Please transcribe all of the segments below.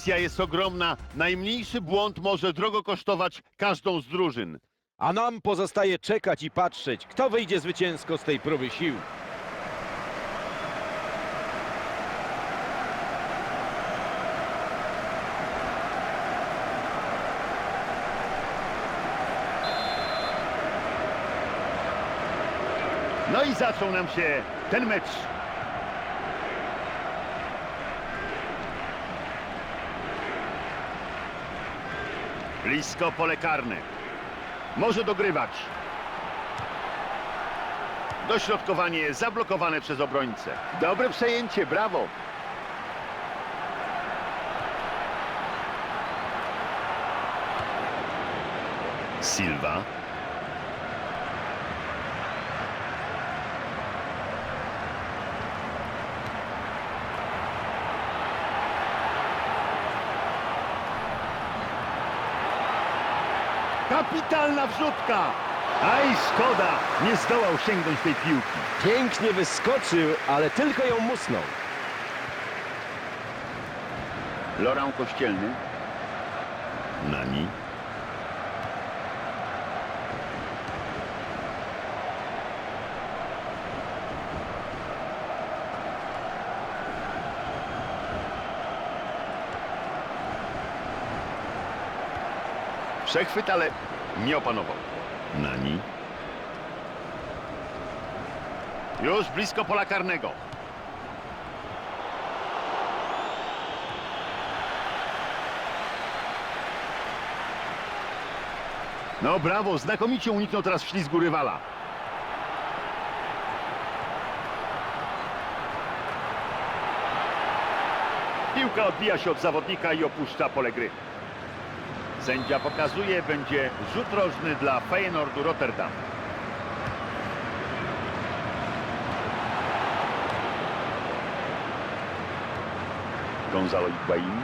Presja jest ogromna. Najmniejszy błąd może drogo kosztować każdą z drużyn. A nam pozostaje czekać i patrzeć, kto wyjdzie zwycięsko z tej próby sił. No i zaczął nam się ten mecz. Blisko pole karne. Może dogrywać. Dośrodkowanie zablokowane przez obrońcę. Dobre przejęcie, brawo. Silva. Kapitalna wrzutka! Aj, szkoda! Nie zdołał sięgnąć tej piłki. Pięknie wyskoczył, ale tylko ją musnął. Lorą Kościelny. Nani. Przechwyt, ale nie opanował. Nani. Już blisko pola karnego. No brawo, znakomicie uniknął teraz ślizgu rywala. Piłka odbija się od zawodnika i opuszcza pole gry. Sędzia pokazuje, będzie rzut rożny dla Feyenoordu Rotterdam. Gonzalo Higuain.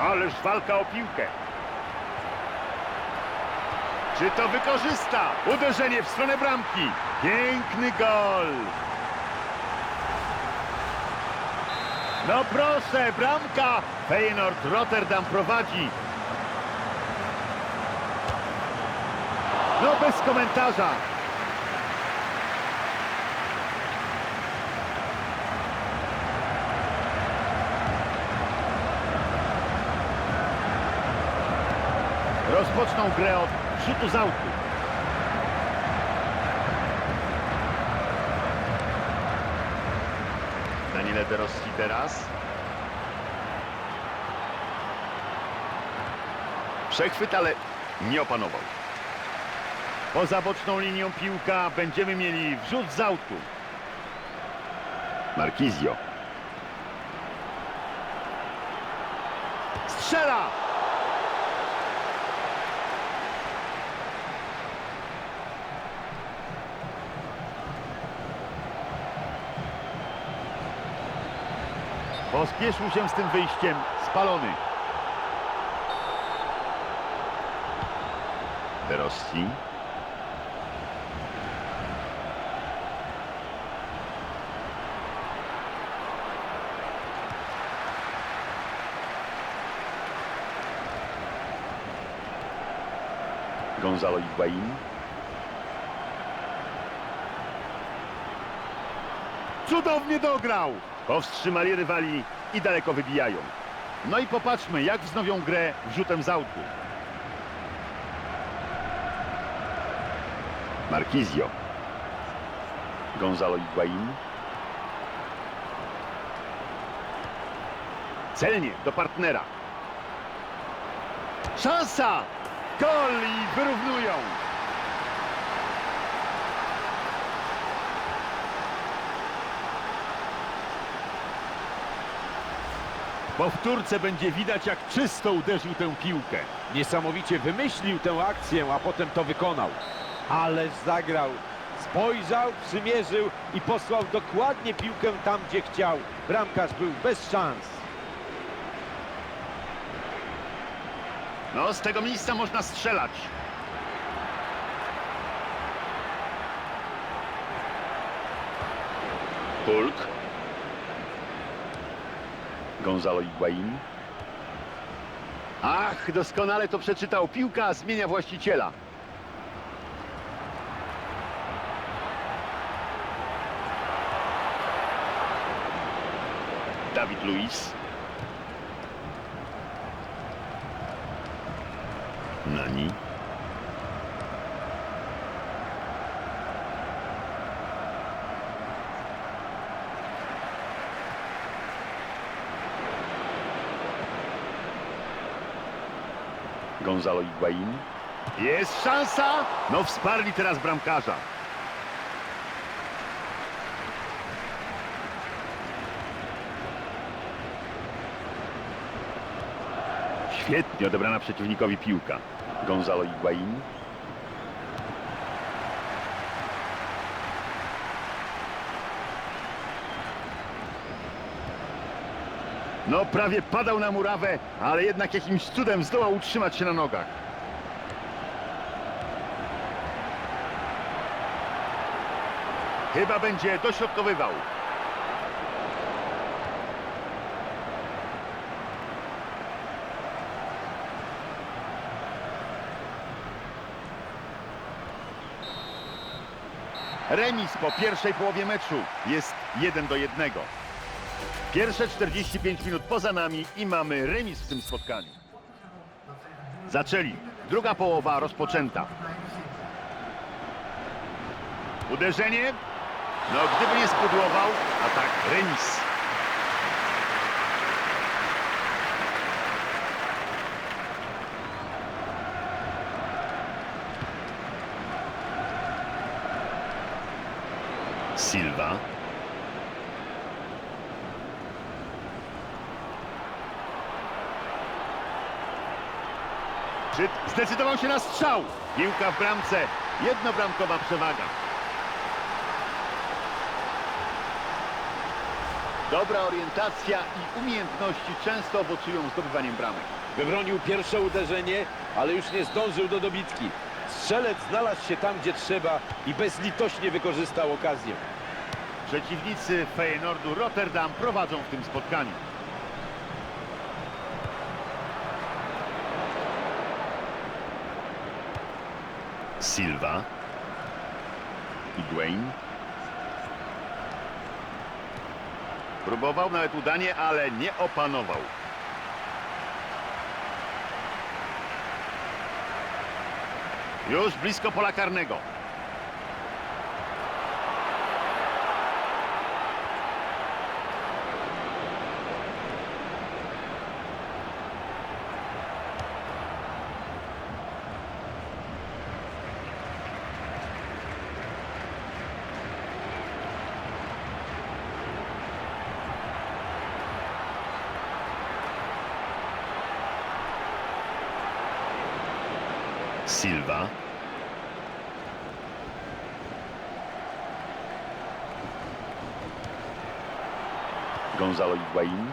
Ależ walka o piłkę. Czy to wykorzysta? Uderzenie w stronę bramki. Piękny gol. No proszę, bramka. Feyenoord Rotterdam prowadzi. No bez komentarza. Rozpoczną grę od rzutu z autu. Daniele De Rossi teraz. Przechwyt, ale nie opanował. Poza boczną linią piłka będziemy mieli wrzut z autu. Marquizio. Strzela! Pospieszył się z tym wyjściem. Spalony. De Rossi. Gonzalo Higuain. Cudownie dograł! Powstrzymali rywali i daleko wybijają. No i popatrzmy, jak wznowią grę wrzutem z autu. Marquizio. Gonzalo Higuain. Celnie do partnera. Szansa! Gol i wyrównują. Po wtórce będzie widać, jak czysto uderzył tę piłkę. Niesamowicie wymyślił tę akcję, a potem to wykonał. Ależ zagrał Spojrzał, przymierzył i posłał dokładnie piłkę tam, gdzie chciał. Bramkarz był bez szans. No, z tego miejsca można strzelać. Hulk. Gonzalo Higuain. Ach, doskonale to przeczytał. Piłka zmienia właściciela. Dawid Luiz. Nani. Gonzalo Higuain. Jest szansa! No wsparli teraz bramkarza. Świetnie odebrana przeciwnikowi piłka. Gonzalo Higuain. No prawie padał na murawę, ale jednak jakimś cudem zdołał utrzymać się na nogach. Chyba będzie dośrodkowywał. Remis po pierwszej połowie meczu jest 1 do 1. Pierwsze 45 minut poza nami i mamy remis w tym spotkaniu. Zaczęli. Druga połowa rozpoczęta. Uderzenie. No, gdyby nie spudłował, a tak remis. Silva. Czy zdecydował się na strzał? Piłka w bramce. Jednobramkowa przewaga. Dobra orientacja i umiejętności często owocują zdobywaniem bramek. Wybronił pierwsze uderzenie, ale już nie zdążył do dobitki. Strzelec znalazł się tam, gdzie trzeba i bezlitośnie wykorzystał okazję. Przeciwnicy Feyenoordu Rotterdam prowadzą w tym spotkaniu. Silva. Higuain. Próbował nawet udanie, ale nie opanował. Już blisko pola karnego. Silva. Gonzalo Higuain.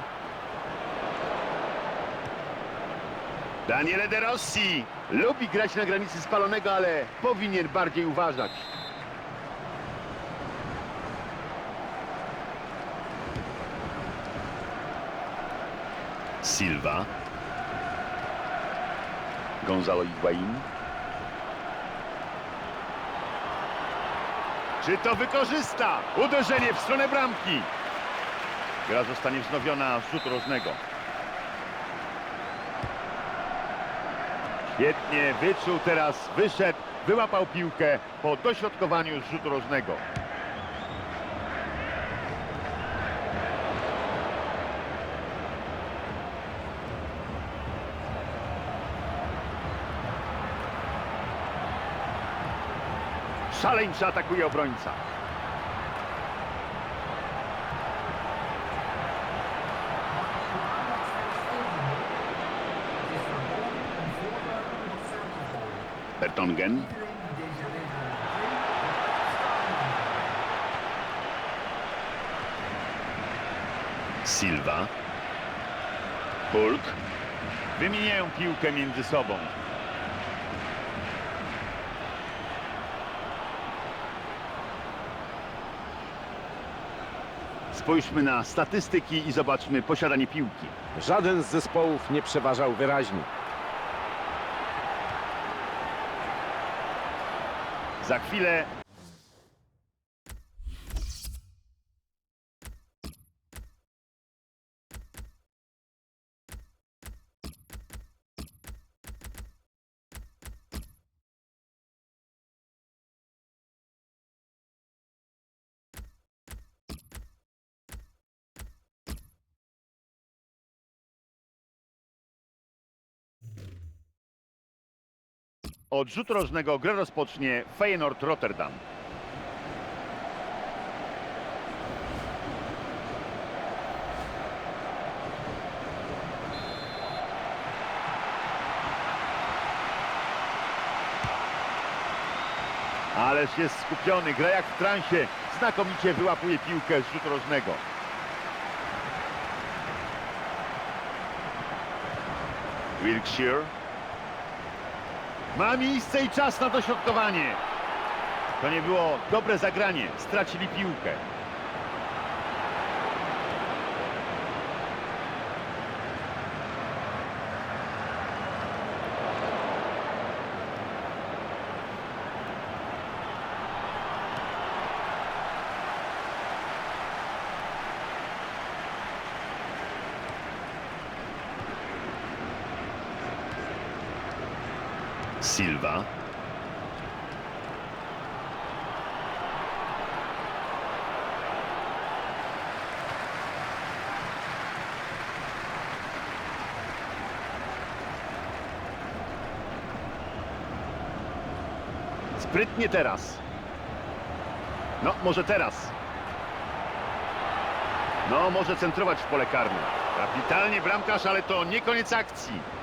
Daniele De Rossi lubi grać na granicy spalonego, ale powinien bardziej uważać. Silva. Gonzalo Higuain. Czy to wykorzysta? Uderzenie w stronę bramki. Gra zostanie wznowiona z rzutu rożnego. Świetnie wyczuł teraz, wyszedł, wyłapał piłkę po dośrodkowaniu z rzutu rożnego. szaleńczo atakuje obrońca. Bertongen. Silva. Hulk. Wymieniają piłkę między sobą. Spójrzmy na statystyki i zobaczmy posiadanie piłki. Żaden z zespołów nie przeważał wyraźnie. Za chwilę od rzutu rożnego grę rozpocznie Feyenoord Rotterdam. Ależ jest skupiony, gra jak w transie. Znakomicie wyłapuje piłkę z rzutu rożnego. Wilkshire. Ma miejsce i czas na dośrodkowanie. To nie było dobre zagranie. Stracili piłkę. Silva. Sprytnie teraz. No, może teraz. No, może centrować w pole karne. Kapitalnie bramkarz, ale to nie koniec akcji.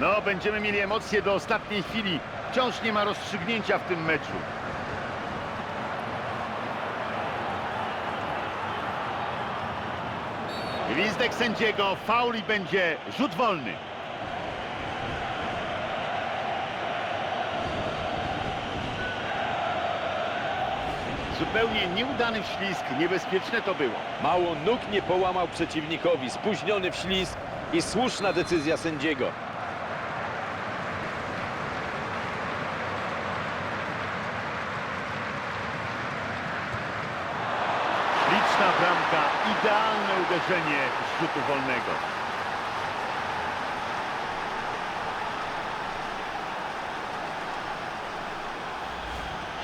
No, będziemy mieli emocje do ostatniej chwili. Wciąż nie ma rozstrzygnięcia w tym meczu. Gwizdek sędziego, faul i będzie rzut wolny. Zupełnie nieudany wślizg, niebezpieczne to było. Mało nóg nie połamał przeciwnikowi, spóźniony w ślizg i słuszna decyzja sędziego. Liczna bramka, idealne uderzenie z rzutu wolnego.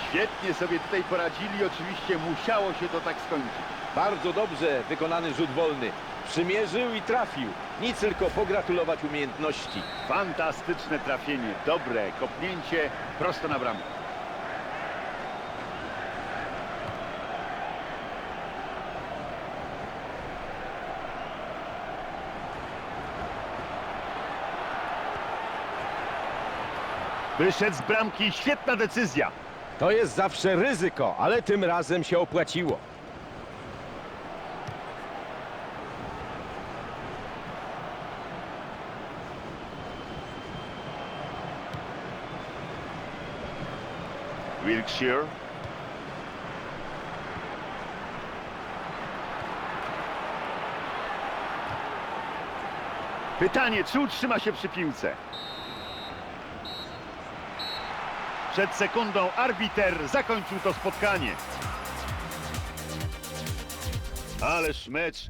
Świetnie sobie tutaj poradzili, oczywiście musiało się to tak skończyć. Bardzo dobrze wykonany rzut wolny. Przymierzył i trafił. Nic tylko pogratulować umiejętności. Fantastyczne trafienie, dobre kopnięcie prosto na bramkę. Wyszedł z bramki, świetna decyzja. To jest zawsze ryzyko, ale tym razem się opłaciło. Wilkshire. Pytanie, czy utrzyma się przy piłce? Przed sekundą arbiter zakończył to spotkanie. Ależ mecz.